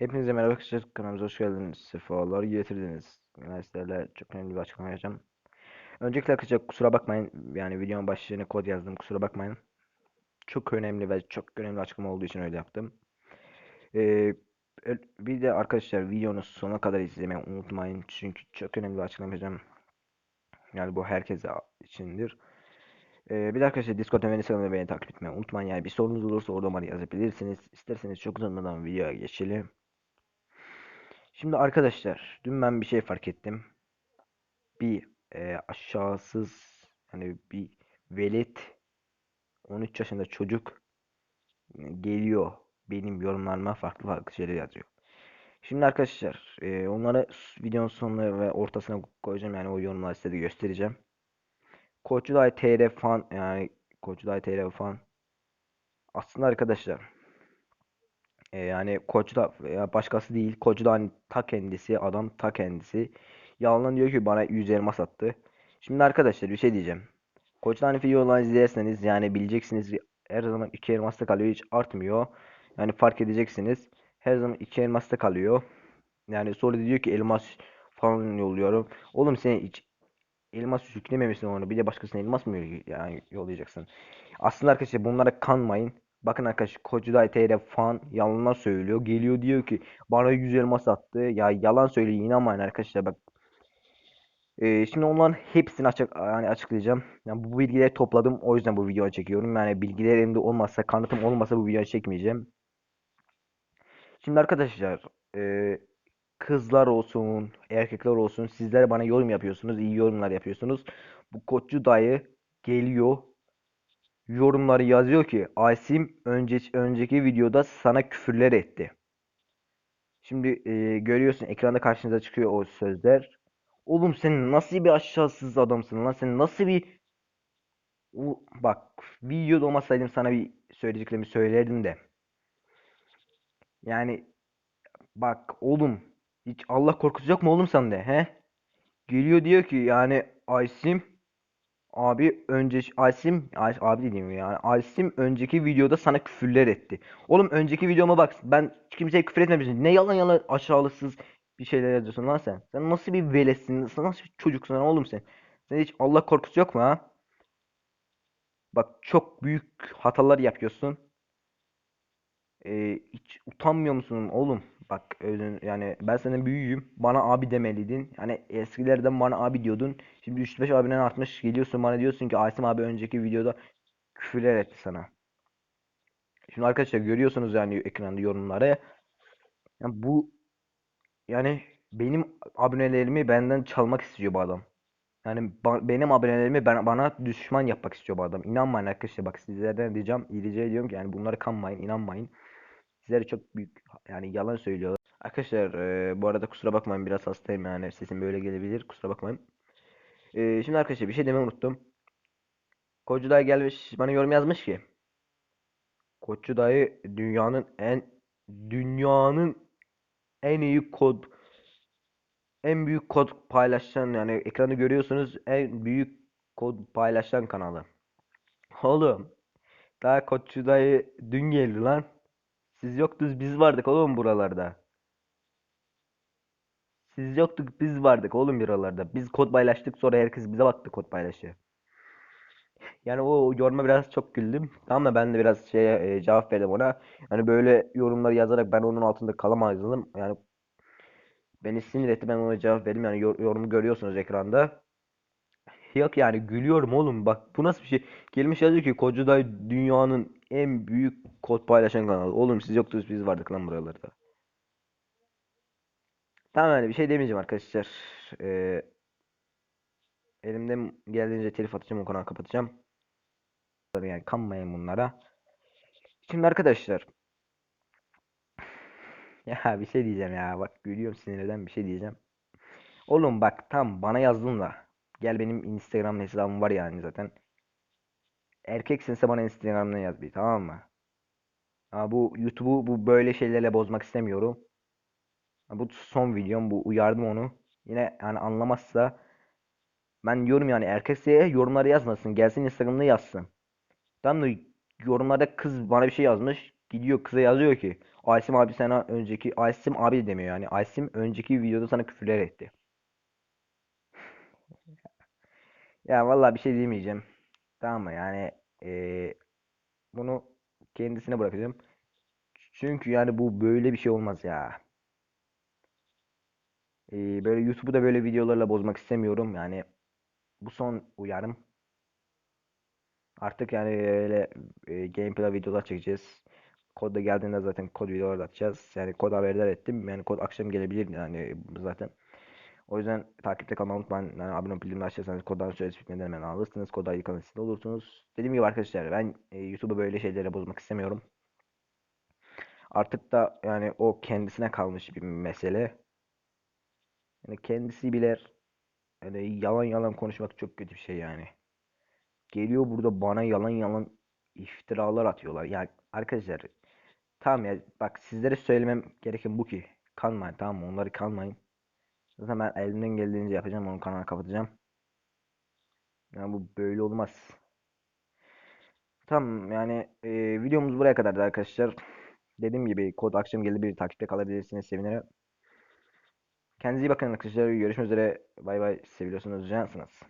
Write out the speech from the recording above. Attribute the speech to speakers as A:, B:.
A: Hepinize merhaba arkadaşlar. Kanalımıza hoş geldiniz. Sefalar getirdiniz. Ben sizlerle çok önemli bir açıklama yapacağım. Öncelikle arkadaşlar kusura bakmayın. Yani videonun başlığına kod yazdım. Kusura bakmayın. Çok önemli ve çok önemli açıklama olduğu için öyle yaptım. Ee, bir de arkadaşlar videonun sonuna kadar izlemeyi unutmayın. Çünkü çok önemli bir açıklama yapacağım. Yani bu herkese içindir. Ee, bir de arkadaşlar Discord ve Instagram'da beni takip etmeyi unutmayın. Yani bir sorunuz olursa orada bana yazabilirsiniz. İsterseniz çok uzatmadan videoya geçelim. Şimdi arkadaşlar dün ben bir şey fark ettim. Bir e, aşağısız hani bir velet 13 yaşında çocuk e, geliyor benim yorumlarıma farklı farklı şeyler yazıyor. Şimdi arkadaşlar e, onları videonun sonuna ve ortasına koyacağım yani o yorumları size de göstereceğim. Koçulay TR fan yani Koçulay TR fan aslında arkadaşlar e, yani koç da ya başkası değil koç da hani ta kendisi adam ta kendisi yalan diyor ki bana 100 elmas sattı. Şimdi arkadaşlar bir şey diyeceğim. Koç hani videolarını izlerseniz yani bileceksiniz her zaman 2 elmasta kalıyor hiç artmıyor. Yani fark edeceksiniz. Her zaman 2 elmasta kalıyor. Yani sonra diyor ki elmas falan yolluyorum. Oğlum sen hiç elmas yüklememişsin onu. Bir de başkasına elmas mı yani yollayacaksın? Aslında arkadaşlar bunlara kanmayın. Bakın arkadaşlar Kocuday TR fan yalanlar söylüyor. Geliyor diyor ki bana 100 elmas attı. Ya yalan söylüyor inanmayın arkadaşlar bak. Ee, şimdi onların hepsini açık yani açıklayacağım. Yani bu bilgileri topladım. O yüzden bu videoyu çekiyorum. Yani bilgiler elimde olmazsa, kanıtım olmasa bu videoyu çekmeyeceğim. Şimdi arkadaşlar e, kızlar olsun, erkekler olsun sizler bana yorum yapıyorsunuz. iyi yorumlar yapıyorsunuz. Bu koçu dayı geliyor yorumları yazıyor ki Asim önce, önceki videoda sana küfürler etti. Şimdi e, görüyorsun ekranda karşınıza çıkıyor o sözler. Oğlum sen nasıl bir aşağısız adamsın lan? Sen nasıl bir U- bak videoda olmasaydım sana bir söyleyeceklerimi söylerdim de. Yani bak oğlum hiç Allah korkusu yok mu oğlum sende he? Geliyor diyor ki yani Aysim Abi önce Asim abi dediğim yani Asim önceki videoda sana küfürler etti. Oğlum önceki videoma bak ben kimseye küfür etmemişim. Ne yalan yalan aşağılıksız bir şeyler yazıyorsun lan sen. Sen nasıl bir veletsin? Sen nasıl bir çocuksun lan oğlum sen? Sen hiç Allah korkusu yok mu ha? Bak çok büyük hatalar yapıyorsun. Ee, hiç utanmıyor musun oğlum? Bak öyle, yani ben senin büyüğüm. Bana abi demeliydin. Yani eskilerden bana abi diyordun. Şimdi 3-5 abinen artmış. Geliyorsun bana diyorsun ki Asim abi önceki videoda küfürler etti sana. Şimdi arkadaşlar görüyorsunuz yani ekranda yorumları. Yani bu yani benim abonelerimi benden çalmak istiyor bu adam. Yani ba- benim abonelerimi ben, bana düşman yapmak istiyor bu adam. İnanmayın arkadaşlar bak sizlerden diyeceğim, rica ediyorum ki yani bunlara kanmayın, inanmayın. Sizlere çok büyük yani yalan söylüyorlar. Arkadaşlar e, bu arada kusura bakmayın biraz hastayım yani sesim böyle gelebilir kusura bakmayın. E, şimdi arkadaşlar bir şey demeyi unuttum. Koçu dayı gelmiş bana yorum yazmış ki. Koçu dayı dünyanın en dünyanın en iyi kod en büyük kod paylaşan yani ekranı görüyorsunuz en büyük kod paylaşan kanalı. Oğlum daha Koçu dayı dün geldi lan. Siz yoktunuz biz vardık oğlum buralarda. Siz yoktuk biz vardık oğlum buralarda. Biz kod paylaştık sonra herkes bize baktı kod paylaşıyor. Yani o yoruma biraz çok güldüm. Tamam da ben de biraz şeye e, cevap verdim ona. Yani böyle yorumları yazarak ben onun altında kalamazdım. Yani beni sinir etti ben ona cevap verdim. Yani yor- yorumu görüyorsunuz ekranda. Yok yani gülüyorum oğlum bak bu nasıl bir şey. Gelmiş yazıyor ki Kocaday dünyanın en büyük kod paylaşan kanalı. Oğlum siz yoktunuz biz vardık lan buralarda. Tamam yani bir şey demeyeceğim arkadaşlar. Ee, elimden geldiğince telif atacağım o kanalı kapatacağım. Yani kanmayın bunlara. Şimdi arkadaşlar ya bir şey diyeceğim ya bak gülüyorum sinirden bir şey diyeceğim. Oğlum bak tam bana yazdın da gel benim Instagram hesabım var yani zaten. Erkeksinse bana Instagram'dan yaz bir tamam mı? Ha, bu YouTube'u bu böyle şeylerle bozmak istemiyorum. Bu son videom bu uyardım onu. Yine yani anlamazsa ben yorum yani erkekse yorumları yazmasın gelsin Instagram'da yazsın. Tam da yorumlarda kız bana bir şey yazmış. Gidiyor kıza yazıyor ki Asim abi sana önceki Asim abi de demiyor yani. Asim önceki videoda sana küfürler etti. Ya vallahi bir şey diyemeyeceğim. Tamam mı? Yani eee, bunu kendisine bırakacağım. Çünkü yani bu böyle bir şey olmaz ya. Eee, böyle YouTube'u da böyle videolarla bozmak istemiyorum. Yani bu son uyarım. Artık yani öyle e, gameplay videolar çekeceğiz. Kod da geldiğinde zaten kod videoları da atacağız. Yani kod haberdar ettim. Yani kod akşam gelebilir yani zaten. O yüzden takipte kalmayı unutmayın. Yani abone olup bildirimleri açarsanız koddan süresi bitmeden hemen alırsınız. Kod ayıkanın sizde olursunuz. Dediğim gibi arkadaşlar ben e, YouTube'u böyle şeylere bozmak istemiyorum. Artık da yani o kendisine kalmış bir mesele. Yani kendisi bilir. Yani yalan yalan konuşmak çok kötü bir şey yani. Geliyor burada bana yalan yalan iftiralar atıyorlar. Yani arkadaşlar tamam ya bak sizlere söylemem gereken bu ki kanmayın tamam mı? Onları kanmayın. Zaten ben elimden geldiğince yapacağım onu kanalı kapatacağım. Yani bu böyle olmaz. Tamam yani e, videomuz buraya kadardı arkadaşlar. Dediğim gibi kod akşam geldi bir takipte kalabilirsiniz sevinirim. Kendinize iyi bakın arkadaşlar. Görüşmek üzere. Bay bay. Seviyorsunuz. Cansınız.